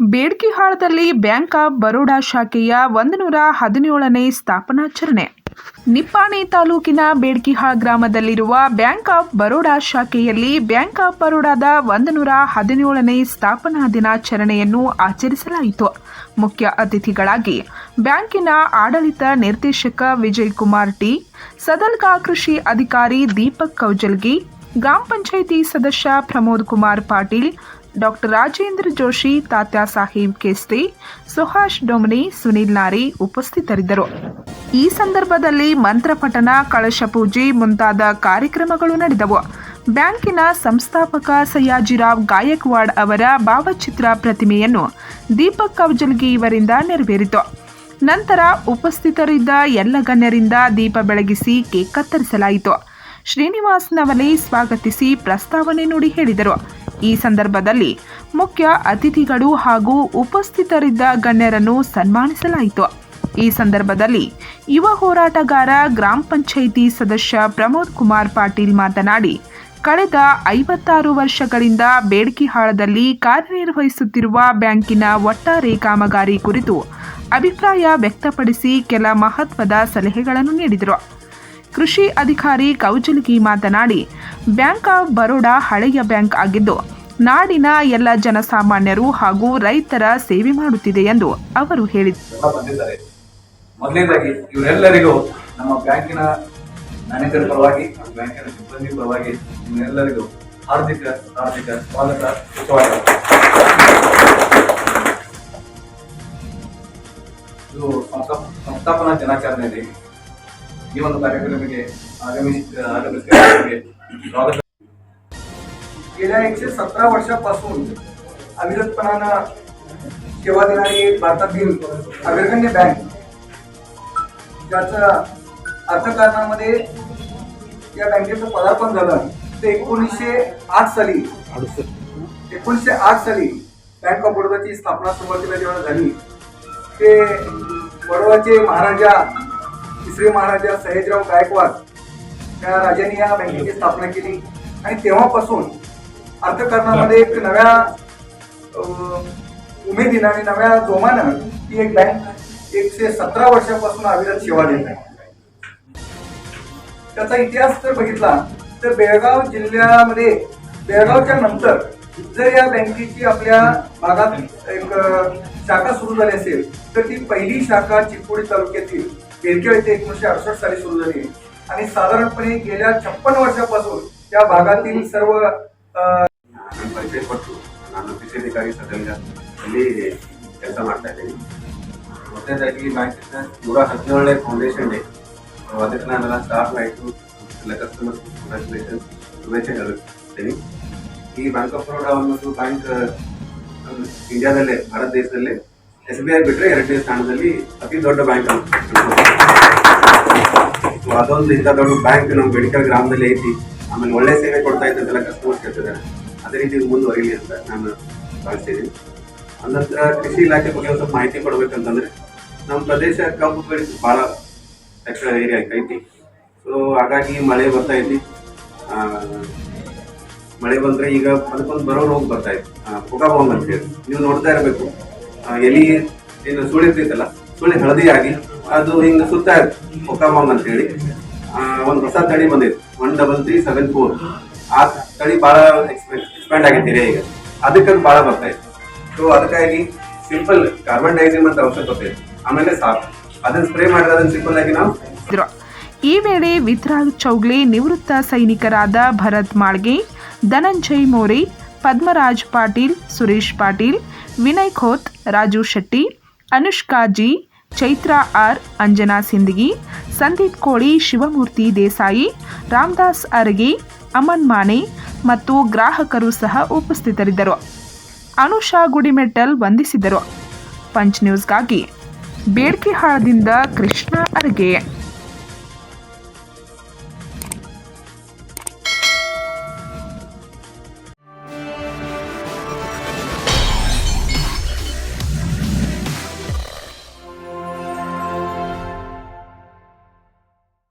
ಬೇಡ್ಕಿಹಾಳದಲ್ಲಿ bank of Baroda ಶಾಖೆಯ ಒಂದು ನೂರ ಹದಿನೇಳನೇ ಸ್ಥಾಪನಾಚರಣೆ ನಿಪ್ಪಾಣಿ ತಾಲೂಕಿನ ಬೇಡ್ಕಿಹಾಳ್ ಗ್ರಾಮದಲ್ಲಿರುವ ಬ್ಯಾಂಕ್ ಆಫ್ ಬರೋಡಾ ಶಾಖೆಯಲ್ಲಿ ಬ್ಯಾಂಕ್ ಆಫ್ ಬರೋಡಾದ ಒಂದು ನೂರ ಹದಿನೇಳನೇ ಸ್ಥಾಪನಾ ದಿನಾಚರಣೆಯನ್ನು ಆಚರಿಸಲಾಯಿತು. ಮುಖ್ಯ ಅತಿಥಿಗಳಾಗಿ ಬ್ಯಾಂಕಿನ ಆಡಳಿತ ನಿರ್ದೇಶಕ ವಿಜಯ್ ಕುಮಾರ್ ಟಿ, ಸದಲ್ಗಾ ಕೃಷಿ ಅಧಿಕಾರಿ ದೀಪಕ್ ಕೌಜಲ್ಗಿ, ಗ್ರಾಮ ಪಂಚಾಯಿತಿ ಸದಸ್ಯ ಪ್ರಮೋದ್ ಕುಮಾರ್ ಪಾಟೀಲ್ ಡಾಕ್ಟರ್ ರಾಜೇಂದ್ರ ಜೋಶಿ ತಾತ್ಯಾ ಸಾಹೇಬ್ ಕೇಸ್ತಿ ಸುಹಾಷ್ ಡೊಮನಿ ಸುನೀಲ್ ನಾರಿ ಉಪಸ್ಥಿತರಿದ್ದರು. ಈ ಸಂದರ್ಭದಲ್ಲಿ ಮಂತ್ರ ಪಠಣ, ಕಳಶ ಪೂಜೆ ಮುಂತಾದ ಕಾರ್ಯಕ್ರಮಗಳು ನಡೆದವು. ಬ್ಯಾಂಕಿನ ಸಂಸ್ಥಾಪಕ ಸಯ್ಯಾಜಿರಾವ್ ಗಾಯಕ್ವಾಡ್ ಅವರ ಭಾವಚಿತ್ರ ಪ್ರತಿಮೆಯನ್ನು ದೀಪಕ್ ಕೌಜಲ್ಗಿ ಇವರಿಂದ ನೆರವೇರಿತು. ನಂತರ ಉಪಸ್ಥಿತರಿದ್ದ ಎಲ್ಲ ಗಣ್ಯರಿಂದ ದೀಪ ಬೆಳಗಿಸಿ ಕೇಕ್ ಕತ್ತರಿಸಲಾಯಿತು. ಶ್ರೀನಿವಾಸ್ ನವಲೆ ಸ್ವಾಗತಿಸಿ ಪ್ರಸ್ತಾವನೆ ನುಡಿ ಹೇಳಿದರು. ಈ ಸಂದರ್ಭದಲ್ಲಿ ಮುಖ್ಯ ಅತಿಥಿಗಳು ಹಾಗೂ ಉಪಸ್ಥಿತರಿದ್ದ ಗಣ್ಯರನ್ನು ಸನ್ಮಾನಿಸಲಾಯಿತು. ಈ ಸಂದರ್ಭದಲ್ಲಿ ಯುವ ಹೋರಾಟಗಾರ ಗ್ರಾಮ ಪಂಚಾಯಿತಿ ಸದಸ್ಯ ಪ್ರಮೋದ್ ಕುಮಾರ್ ಪಾಟೀಲ್ ಮಾತನಾಡಿ, ಕಳೆದ ಐವತ್ತಾರು ವರ್ಷಗಳಿಂದ ಬೇಡ್ಕಿಹಾಳದಲ್ಲಿ ಕಾರ್ಯನಿರ್ವಹಿಸುತ್ತಿರುವ ಬ್ಯಾಂಕಿನ ಒಟ್ಟಾರೆ ಕಾಮಗಾರಿ ಕುರಿತು ಅಭಿಪ್ರಾಯ ವ್ಯಕ್ತಪಡಿಸಿ ಕೆಲ ಮಹತ್ವದ ಸಲಹೆಗಳನ್ನು ನೀಡಿದರು. ಕೃಷಿ ಅಧಿಕಾರಿ ಕೌಜಲಗಿ ಮಾತನಾಡಿ, ಬ್ಯಾಂಕ್ ಆಫ್ ಬರೋಡಾ ಹಳೆಯ ಬ್ಯಾಂಕ್ ಆಗಿದ್ದು, ನಾಡಿನ ಎಲ್ಲ ಜನಸಾಮಾನ್ಯರು ಹಾಗೂ ರೈತರ ಸೇವೆ ಮಾಡುತ್ತಿದೆ ಎಂದು ಅವರು ಹೇಳಿದರು ಮೊದಲನೇದಾಗಿ ಇವರೆಲ್ಲರಿಗೂ ನಮ್ಮ ಬ್ಯಾಂಕಿನ ಮ್ಯಾನೇಜರ್ ಪರವಾಗಿ ಬ್ಯಾಂಕಿನ ಸಿಬ್ಬಂದಿ ಪರವಾಗಿ ಇವರೆಲ್ಲರಿಗೂ ಹಾರ್ದಿಕ ಹಾರ್ದಿಕ ಸ್ವಾಗತ ಸುಸ್ವಾಗತ ಇದು ಸಂಸ್ಥಾಪ ಸಂಸ್ಥಾಪನಾ ದಿನಾಚರಣೆ ಇದೆ ಈ ಒಂದು ಕಾರ್ಯಕ್ರಮಕ್ಕೆ ಆಗಮಿಸಿ ಆಗಮಿಸಿದ ಸ್ವಾಗತ गेल्या एकशे सतरा वर्षापासून अविरतपणानं सेवा देणारी भारतातील अग्रगण्य बँक ज्याचं अर्थकारणामध्ये या बँकेचं पदार्पण झालं ते एकोणीसशे आठ साली एकोणीसशे आठ साली बँक ऑफ बडोदाची स्थापना सुरुवातीला जेव्हा झाली ते बडोदाचे महाराजा दुसरे महाराजा सयाजीराव गायकवाड त्या राजांनी या बँकेची स्थापना केली. आणि तेव्हापासून अर्थकारणामध्ये एक नव्या उमेदीनं आणि नव्या जोमानं ही एक बँक एकशे सतरा वर्षापासून अविरत सेवा देत आहे. त्याचा इतिहास जर बघितला तर बेळगाव जिल्ह्यामध्ये बेळगावच्या नंतर जर या बँकेची आपल्या भागात एक शाखा सुरू झाली असेल तर ती पहिली शाखा चिकोडी तालुक्यातील बेळगाव येथे एकोणीशे अडुसष्ट साली सुरू झाली आणि साधारणपणे गेल्या छप्पन वर्षापासून या भागातील सर्व अं, ನಾನು ಪರಿಚಯ ಪಟ್ಟು ನಾನು ಕೃಷಿ ಅಧಿಕಾರಿ ಸದಲ್ಗ ಅಲ್ಲಿ ಕೆಲಸ ಮಾಡ್ತಾ ಇದ್ದೀನಿ ಮೊದಲನೇದಾಗಿ ಬ್ಯಾಂಕಿನ ನೂರ ಹದಿನೇಳನೇ ಫೌಂಡೇಶನ್ ಡೇ ಅದಕ್ಕೆ ನಾನೆಲ್ಲ ಸ್ಟಾಫ್ ಆಯಿತು ಎಲ್ಲ ಕಸ್ಟಮರ್ಸ್ ಕಂಗ್ರ್ಯಾಚುಲೇಷನ್ ಶುಭೇಚ್ಛೆ ಹೇಳುತ್ತೀನಿ ಈ ಬ್ಯಾಂಕ್ ಆಫ್ ಬರೋಡಾ ಅನ್ನೋದು ಬ್ಯಾಂಕ್ ಇಂಡಿಯಾದಲ್ಲೇ ಭಾರತ ದೇಶದಲ್ಲೇ ಎಸ್ ಬಿ ಐ ಬಿಟ್ಟರೆ ಎರಡನೇ ಸ್ಥಾನದಲ್ಲಿ ಅತಿ ದೊಡ್ಡ ಬ್ಯಾಂಕ್ ಅಂತ So ಅದೊಂದು ಇಂಥ ದೊಡ್ಡ ಬ್ಯಾಂಕ್ ನಮ್ಮ ಮೆಡಿಕಲ್ ಗ್ರಾಮದಲ್ಲಿ ಐತಿ. ಆಮೇಲೆ ಒಳ್ಳೆ ಸೇವೆ ಕೊಡ್ತಾ ಇದ್ದಂತೆಲ್ಲ ಕಸ್ಟಮರ್ಸ್ ಕೇಳ್ತಿದ್ದಾರೆ. ಅದೇ ರೀತಿ ಮುಂದುವರಿಲಿ ಅಂತ ನಾನು ಭಾವಿಸ್ತಿದ್ದೀನಿ. ಅನಂತರ ಕೃಷಿ ಇಲಾಖೆ ಬಗ್ಗೆ ಒಂದು ಸ್ವಲ್ಪ ಮಾಹಿತಿ ಕೊಡಬೇಕಂತಂದ್ರೆ ನಮ್ಮ ಪ್ರದೇಶ ಕಬ್ಬು ಬೆಳೆ ಭಾಳ ಎಕ್ಸ್ಟ್ರಾ ಏರಿಯಾ ಐತಿ. ಸೊ ಹಾಗಾಗಿ ಮಳೆ ಬರ್ತಾ ಐತಿ. ಮಳೆ ಬಂದರೆ ಈಗ ಅದಕ್ಕೊಂದು ಬರೋ ರೋಗ ಬರ್ತಾ ಇತ್ತು ಪುಗಾಬಾಂಗ್ ಅಂತ ಹೇಳಿ. ನೀವು ನೋಡ್ತಾ ಇರಬೇಕು. ಎಲಿ ಏನು ಸುಳಿ ಇರ್ತೈತಲ್ಲ ಸುಳಿ ಹಳದಿ ಆಗಿ ಅದು ಹಿಂಗೆ ಸುತ್ತ ಪುಗಾಬಾಂಗ್ ಅಂತ ಹೇಳಿ. ಒಂದು ಹೊಸ ತಳಿ ಬಂದೈತೆ one double three seven four. ಆ ತಳಿ ಭಾಳ ಎಕ್ಸ್ಪೆಂಡ್ ಆಗೈತೆ ಈಗ. ಅದಕ್ಕೆ ಅದು ಭಾಳ ಇತ್ತು. ಸೊ ಅದಕ್ಕಾಗಿ ಸಿಂಪಲ್ ಕಾರ್ಬನ್ ಡೈಆಕ್ಸೈಡ್ ಅಂತ ಔಷಧ ಬರ್ತೈತೆ ಆಮೇಲೆ ಸಾಕು ಅದನ್ನ ಸ್ಪ್ರೇ ಮಾಡಿದ್ರೆ ಅದನ್ನ ಸಿಂಪಲ್ ಆಗಿ ನಾವು. ಈ ವೇಳೆ ವಿತ್ರಾಗ್ ಚೌಗ್ಲೆ ನಿವೃತ್ತ ಸೈನಿಕರಾದ ಭರತ್ ಮಾಳ್ಗೆ, ಧನಂಜಯ್ ಮೋರೆ, ಪದ್ಮರಾಜ್ ಪಾಟೀಲ್, ಸುರೇಶ್ ಪಾಟೀಲ್, ವಿನಯ್ ಖೋತ್, ರಾಜು ಶೆಟ್ಟಿ ಅನುಷ್ಕಾ ಜಿ, ಚೈತ್ರಾ ಆರ್, ಅಂಜನಾ ಸಿಂದಗಿ, ಸಂದೀಪ್ ಕೋಳಿ, ಶಿವಮೂರ್ತಿ ದೇಸಾಯಿ, ರಾಮದಾಸ್ ಅರಗಿ, ಅಮನ್ ಮಾನೆ ಮತ್ತು ಗ್ರಾಹಕರು ಸಹ ಉಪಸ್ಥಿತರಿದ್ದರು. ಅನುಷಾ ಗುಡಿಮೆಟ್ಟಲ್ ವಂದಿಸಿದರು. ಪಂಚ್ ನ್ಯೂಸ್ಗಾಗಿ ಬೇಡ್ಕಿಹಾಳದಿಂದ ಕೃಷ್ಣ ಅರಗೆ.